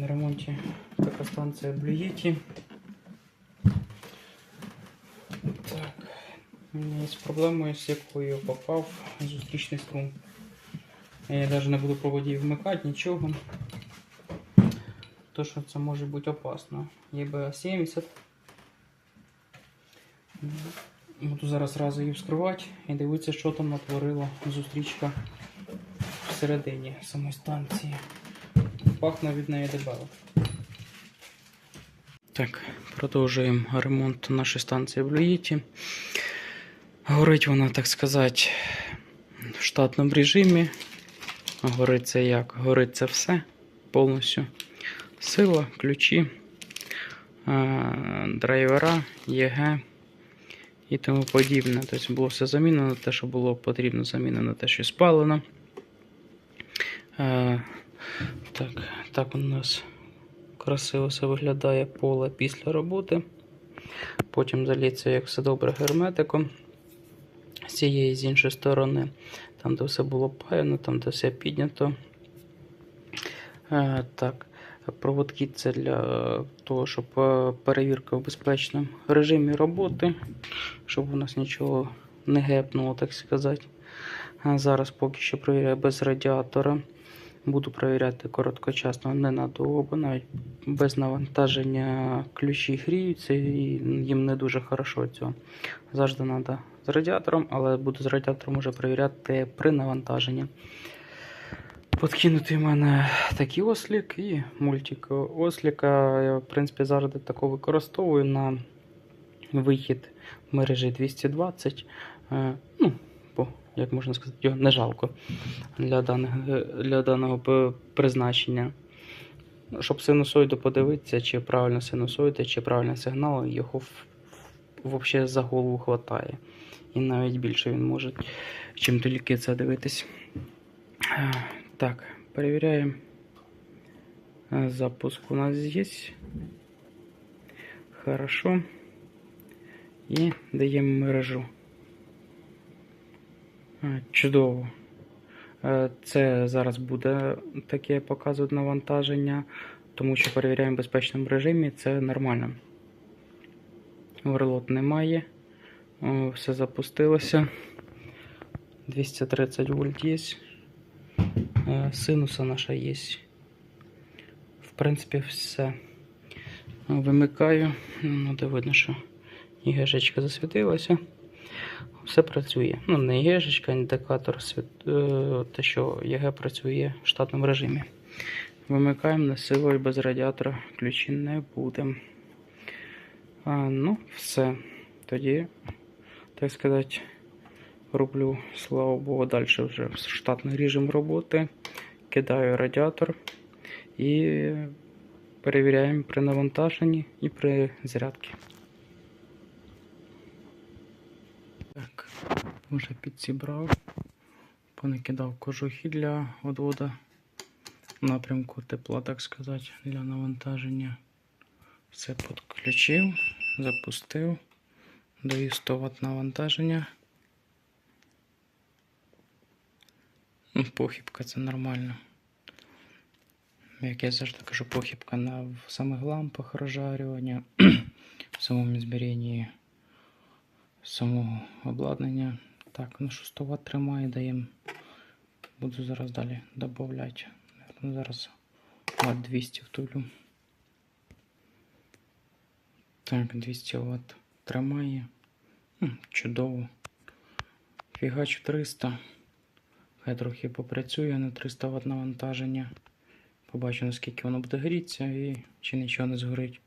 на ремонті така станція Блюєті. Так, у мене є проблема, з якою попав зустрічний струм. Я навіть не буду проводів вмикати, нічого. То, що це може бути опасно. ЄБА 70. Буду зараз разу її вскривати і дивитися, що там натворила зустрічка всередині самої станції. Пахне від неї дебело. Так, продовжуємо ремонт нашої станції в Люїті. Горить вона, так сказати, в штатному режимі. Горить це як? Горить це все повністю. Сила, ключі, е, драйвера, ЄГ і тому подібне. Тобто було все замінено, те, що було потрібно, замінено те, що спалено. Е, так, так у нас красиво все виглядає поле після роботи. Потім заліться, як все добре, герметиком. З цієї з іншої сторони, там, де все було паяно, там, де все піднято. Е, так, проводки це для того, щоб е, перевірка в безпечному режимі роботи, щоб у нас нічого не гепнуло, так сказати. Зараз поки що перевіряю без радіатора. Буду перевіряти короткочасно, ненадовго, навіть без навантаження ключі гріються і їм не дуже хорошо цього. Завжди треба з радіатором, але буду з радіатором вже перевіряти при навантаженні. Подкинутий в мене такий ослік і мультик осліка. Я, в принципі, завжди тако використовую на вихід мережі 220. Е, Ну, як можна сказати, його не жалко для, даних, для даного призначення. Ну, Щоб синусоїду подивитися, чи правильно синусоїда, чи правильний сигнал, його взагалі за голову хватає. І навіть більше він може, чим тільки це дивитись. Так, перевіряємо. Запуск у нас є. Хорошо. І даємо мережу. Е, Чудово. Е, Це зараз буде таке показувати навантаження, тому що перевіряємо в безпечному режимі, це нормально. Оверлот немає. Все запустилося. 230 вольт є. Е, Синуса наша є. В принципі, все. Вимикаю. Ну, де видно, що ігежечка засвітилася. Все працює. Ну, не ігежечка, індикатор, світ... е, те, що ЄГ працює в штатному режимі. Вимикаємо на силу і без радіатора ключі не будемо. Ну, все. Тоді, так сказати, роблю, слава Богу, далі вже штатний режим роботи. Кидаю радіатор і перевіряємо при навантаженні і при зарядці. Так, вже підзібрав, понакидав кожухи для відводу напрямку тепла, так сказати, для навантаження. Все підключив, запустив, даю 100 Вт навантаження. Ну, Похибка це нормально. Як я завжди кажу, похибка на в самих лампах розжарювання, в самому зберіганні самого обладнання. Так, що 100 Вт тримає, даємо. Буду зараз далі додати. Зараз Вт 200 втулю. Так, 200 Вт тримає. Чудово. Фігачу 300. Хай трохи попрацює на 300 Вт навантаження. Побачу, наскільки воно буде грітися і чи нічого не згорить.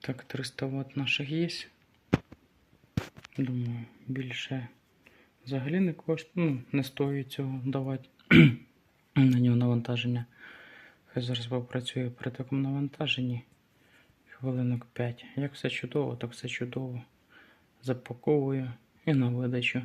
Так, 300 Вт наших є. Думаю, більше взагалі не коштує. Ну, не стоїть цього давати на нього навантаження. Хай зараз попрацює при такому навантаженні. Хвилинок 5. Як все чудово, так все чудово. Запаковую і на видачу.